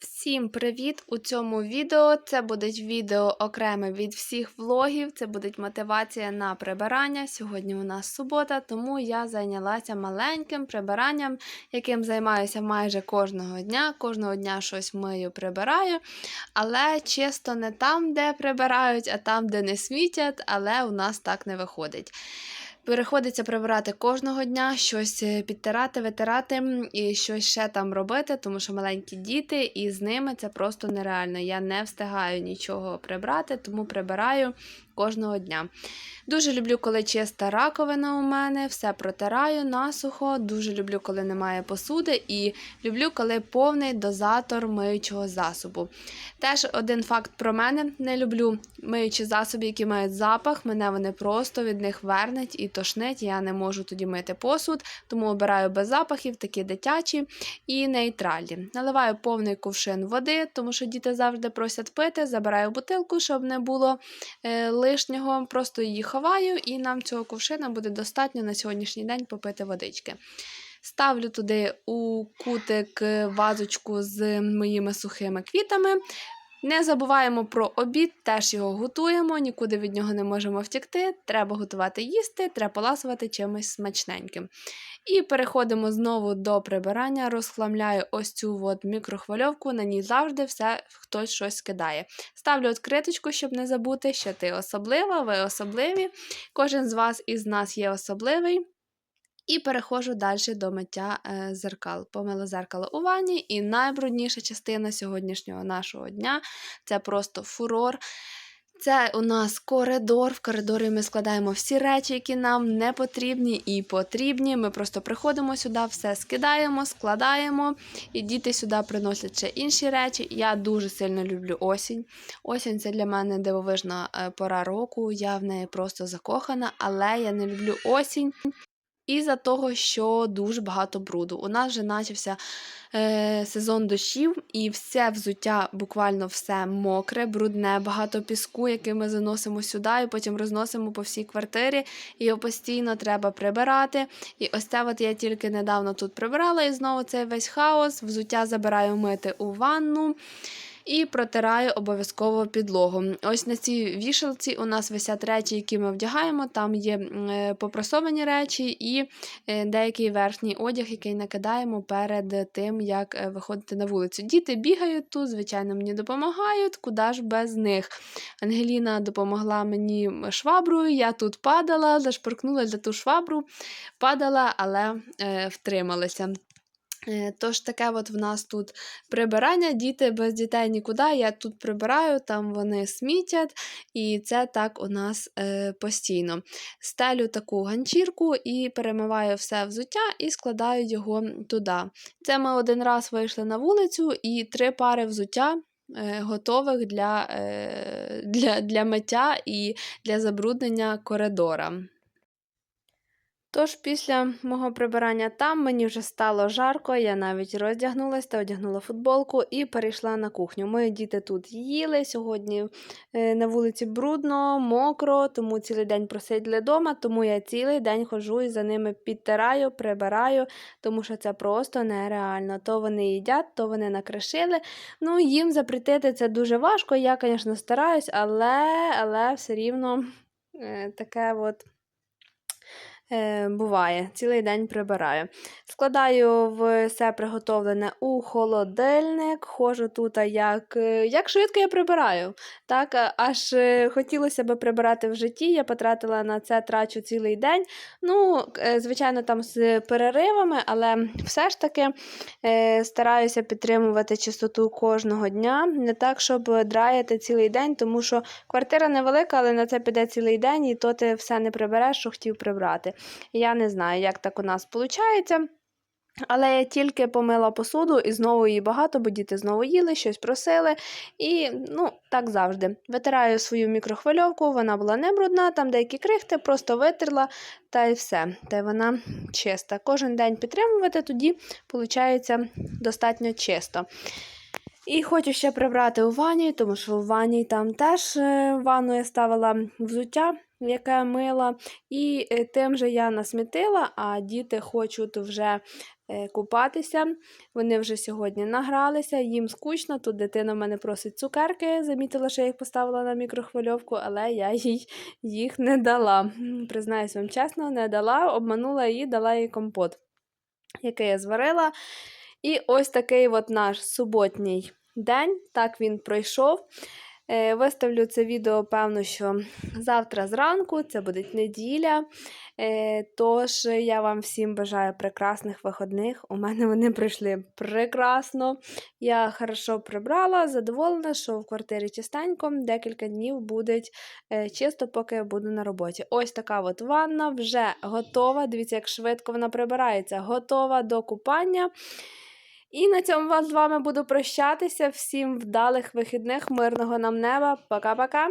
Всім привіт! У цьому відео це буде відео окреме від всіх влогів. Це буде мотивація на прибирання. Сьогодні у нас субота, тому я зайнялася маленьким прибиранням, яким займаюся майже кожного дня. Кожного дня щось мию, прибираю. Але чисто не там, де прибирають, а там, де не смітять, але у нас так не виходить. Переходиться прибирати кожного дня, щось е, підтирати, витирати і щось ще там робити, тому що маленькі діти, і з ними це просто нереально. Я не встигаю нічого прибрати, тому прибираю кожного дня. Дуже люблю, коли чиста раковина у мене, все протираю насухо. Дуже люблю, коли немає посуди, і люблю, коли повний дозатор миючого засобу. Теж один факт про мене: не люблю миючі засоби, які мають запах. Мене вони просто від них вернуть і тошнить. Я не можу тоді мити посуд, тому обираю без запахів, такі дитячі і нейтральні. Наливаю повний кувшин води, тому що діти завжди просять пити. Забираю бутилку, щоб не було е, лишнього. Просто її ховаю, і нам цього кувшина буде достатньо на сьогоднішній день попити водички. Ставлю туди у кутик е, вазочку з моїми сухими квітами. Не забуваємо про обід, теж його готуємо, нікуди від нього не можемо втікти. Треба готувати їсти, треба поласувати чимось смачненьким. І переходимо знову до прибирання. Розхламляю ось цю от мікрохвильовку, на ній завжди все хтось щось кидає. Ставлю відкриточку, щоб не забути, що ти особлива, ви особливі. Кожен з вас із нас є особливий. І переходжу далі до миття е, зеркал. Помила зеркало у ванні, і найбрудніша частина сьогоднішнього нашого дня це просто фурор. Це у нас коридор. В коридорі ми складаємо всі речі, які нам не потрібні і потрібні. Ми просто приходимо сюди, все скидаємо, складаємо, і діти сюди приносять ще інші речі. Я дуже сильно люблю осінь. Осінь це для мене дивовижна е, пора року. Я в неї просто закохана, але я не люблю осінь. Із-за того, що дуже багато бруду. У нас вже почався е, сезон дощів, і все взуття, буквально все мокре, брудне, багато піску, який ми заносимо сюди, і потім розносимо по всій квартирі. І його постійно треба прибирати. І ось це от я тільки недавно тут прибирала, і знову цей весь хаос. Взуття забираю мити у ванну. І протираю обов'язково підлогу. Ось на цій вішалці у нас висять речі, які ми вдягаємо. Там є е, попрасовані речі і е, деякий верхній одяг, який накидаємо перед тим, як е, виходити на вулицю. Діти бігають тут, звичайно, мені допомагають, куди ж без них. Ангеліна допомогла мені шваброю, я тут падала, зашпоркнула за ту швабру, падала, але втрималася. Е, Тож таке от в нас тут прибирання, діти без дітей нікуди. Я тут прибираю, там вони смітять, і це так у нас е, постійно. Стелю таку ганчірку і перемиваю все взуття і складаю його туди. Це ми один раз вийшли на вулицю і три пари взуття. е, Готових для, е, для, для миття і для забруднення коридора. Тож після мого прибирання там мені вже стало жарко, я навіть роздягнулася та одягнула футболку і перейшла на кухню. Мої діти тут їли. Сьогодні е, на вулиці брудно, мокро, тому цілий день просиділи вдома, тому я цілий день ходжу і за ними підтираю, прибираю, тому що це просто нереально. То вони їдять, то вони накришили. Ну, їм запретити це дуже важко. Я, звісно, стараюсь, але, але все рівно е, таке от. Е, буває, цілий день прибираю. Складаю все приготовлене у холодильник, ходжу тут, як, е, як швидко я прибираю. Так, аж е, хотілося би прибирати в житті. Я потратила на це трачу цілий день. Ну, звичайно, там з переривами, але все ж таки стараюся підтримувати чистоту кожного дня. Не так, щоб драяти цілий день, тому що квартира невелика, але на це піде цілий день, і то ти все не прибереш, що хотів прибрати. Я не знаю, як так у нас виходить. Але я тільки помила посуду і знову її багато, бо діти знову їли, щось просили. І ну, так завжди. Витираю свою мікрохвильовку, вона була не брудна, там деякі крихти, просто витерла та й все. Та й вона чиста. Кожен день підтримувати, тоді виходить достатньо чисто. І хочу ще прибрати у ванні, тому що в ванні там теж е, ванну я ставила взуття. Яке мила. І е, тим же я насмітила, а діти хочуть вже е, купатися. Вони вже сьогодні награлися, їм скучно. Тут дитина в мене просить цукерки. Замітила, що я їх поставила на мікрохвильовку, але я їй їх не дала. Признаюсь вам чесно, не дала, обманула її, дала їй компот, який я зварила. І ось такий от наш суботній день. Так він пройшов. Е, Виставлю це відео, певно, що завтра зранку, це буде неділя. Е, Тож я вам всім бажаю прекрасних виходних. У мене вони пройшли прекрасно. Я хорошо прибрала, задоволена, що в квартирі чистенько, декілька днів буде е, чисто, поки я буду на роботі. Ось така от ванна вже готова. Дивіться, як швидко вона прибирається, готова до купання. І на цьому вас з вами буду прощатися. Всім вдалих вихідних, мирного нам неба. Пока-пока.